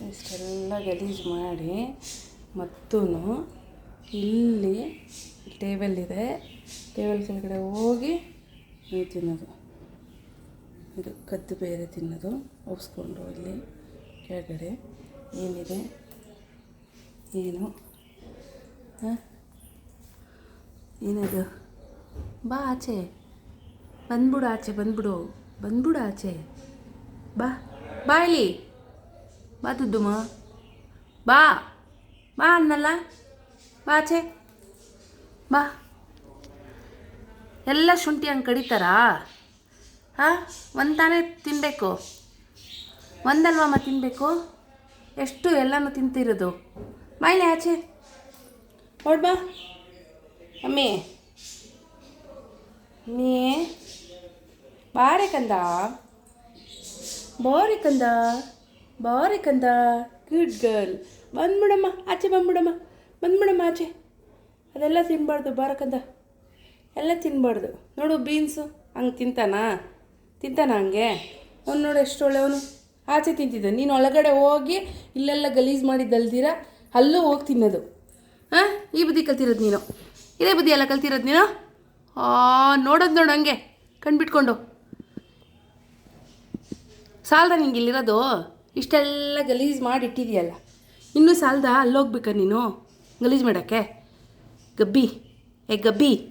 ಇಷ್ಟೆಲ್ಲ ಗಲೀಜು ಮಾಡಿ ಮತ್ತೂ ಇಲ್ಲಿ ಟೇಬಲ್ ಇದೆ. ಟೇಬಲ್ ಕೆಳಗಡೆ ಹೋಗಿ ನೀವು ತಿನ್ನೋದು. ಇದು ಕದ್ದು ಬೇರೆ ತಿನ್ನೋದು. ಒಪ್ಸ್ಕೊಂಡು ಇಲ್ಲಿ ಕೆಳಗಡೆ ಏನಿದೆ? ಏನು? ಹಾಂ? ಏನದು? ಬಾ ಆಚೆ. ಬಂದ್ಬಿಡು ಆಚೆ, ಬಂದ್ಬಿಡು. ಬಂದ್ಬಿಡು ಆಚೆ. ಬಾ. ಬಾ ಇಲ್ಲಿ. ಬಾ ದುಡ್ಡುಮ ಬಾ ಬಾ ಅನ್ನಲ್ಲ ಬಾ ಆಚೆ ಬಾ ಎಲ್ಲ ಶುಂಠಿ ಹಂಗೆ ಕಡಿತಾರಾ? ಹಾಂ? ಒಂದು ತಾನೇ ತಿನ್ನಬೇಕು ಒಂದಲ್ವಮ್ಮ ತಿನ್ನಬೇಕು ಎಷ್ಟು ಎಲ್ಲನೂ ತಿಂತಿರೋದು? ಮೈಲೆ ಆಚೆ. ಬಾ. ಅಮ್ಮಿ ಅಮ್ಮಿ ಬಾರೆ ಕಂದ? ಬೋರೆ ಕಂದ? ಬಾರಿ ಕಂದ. ಗುಡ್ ಗರ್ಲ್ ಬಂದ್ಬಿಡಮ್ಮ ಆಚೆ ಬಂದ್ಬಿಡಮ್ಮ ಬಂದ್ಬಿಡಮ್ಮ ಆಚೆ. ಅದೆಲ್ಲ ತಿನ್ನಬಾರ್ದು ಬಾರಕಂದ ಎಲ್ಲ ತಿನ್ನಬಾರ್ದು ನೋಡು ಬೀನ್ಸು ಹಂಗೆ ತಿಂತಾನಾ? ತಿಂತಾನ ಹಂಗೆ? ಅವ್ನು ನೋಡು ಎಷ್ಟು ಒಳ್ಳೆಯವನು. ಆಚೆ ತಿಂತಿದ್ದ. ನೀನು ಒಳಗಡೆ ಹೋಗಿ ಇಲ್ಲೆಲ್ಲ ಗಲೀಜು ಮಾಡಿದ್ದಲ್ದಿರ ಅಲ್ಲೂ ಹೋಗಿ ತಿನ್ನೋದು. ಹಾಂ ಈ ಬುದ್ಧಿ ಕಲ್ತಿರೋದು ನೀನು. ಇದೇ ಬುದ್ಧಿ ಎಲ್ಲ ಕಲ್ತಿರೋದು ನೀನು? ಆ, ನೋಡೋದು ನೋಡು ಹಂಗೆ. ಕಣ್ಬಿಟ್ಕೊಂಡು. ಸಾಲದ ನಿಂಗೆ ಇಲ್ಲಿರೋದು? ಇಷ್ಟೆಲ್ಲ ಗಲೀಜು ಮಾಡಿ ಇಟ್ಟಿದೆಯಲ್ಲ ಇನ್ನೂ ಸಾಲದ ಅಲ್ಲೋಗ್ಬೇಕ ನೀನು? ಗಲೀಜು ಮಾಡೋಕ್ಕೆ? ಗಬ್ಬಿ. ಏ, ಗಬ್ಬಿ.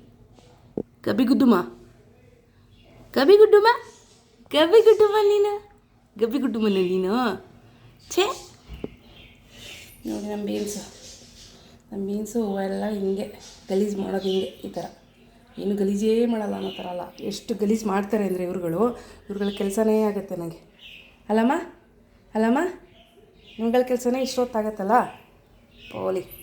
ಗಬ್ಬಿ ಗುಡ್ಡುಮ. ಗಬ್ಬಿ ಗುಡ್ಡುಮ? ಗಬ್ಬಿ ಗುಡ್ಡುಮ ನೀನು? ಗಬ್ಬಿ ಗುಡ್ಡುಮನ ನೀನು? ಛೇ. ನೋಡಿ ನಮ್ಮ ಬೀನ್ಸು. ನಮ್ಮ ಬೀನ್ಸು ಎಲ್ಲ ಹಿಂಗೆ ಗಲೀಜು ಮಾಡೋದು ಹಿಂಗೆ ಈ ಥರ. ಏನು ಗಲೀಜೇ ಮಾಡಲ್ಲ ಅನ್ನೋ ಥರ ಅಲ್ಲ. ಎಷ್ಟು ಗಲೀಜು ಮಾಡ್ತಾರೆ ಅಂದರೆ ಇವ್ರುಗಳು. ಇವ್ರುಗಳ ಕೆಲಸನೇ ಆಗುತ್ತೆ ನನಗೆ. ಅಲ್ಲಮ್ಮ? ಅಲ್ಲಮ್ಮ ನಿಮ್ಗಳ ಕೆಲಸನೇ ಇಷ್ಟೊತ್ತಾಗತ್ತಲ್ಲ? ಪೋಲಿ.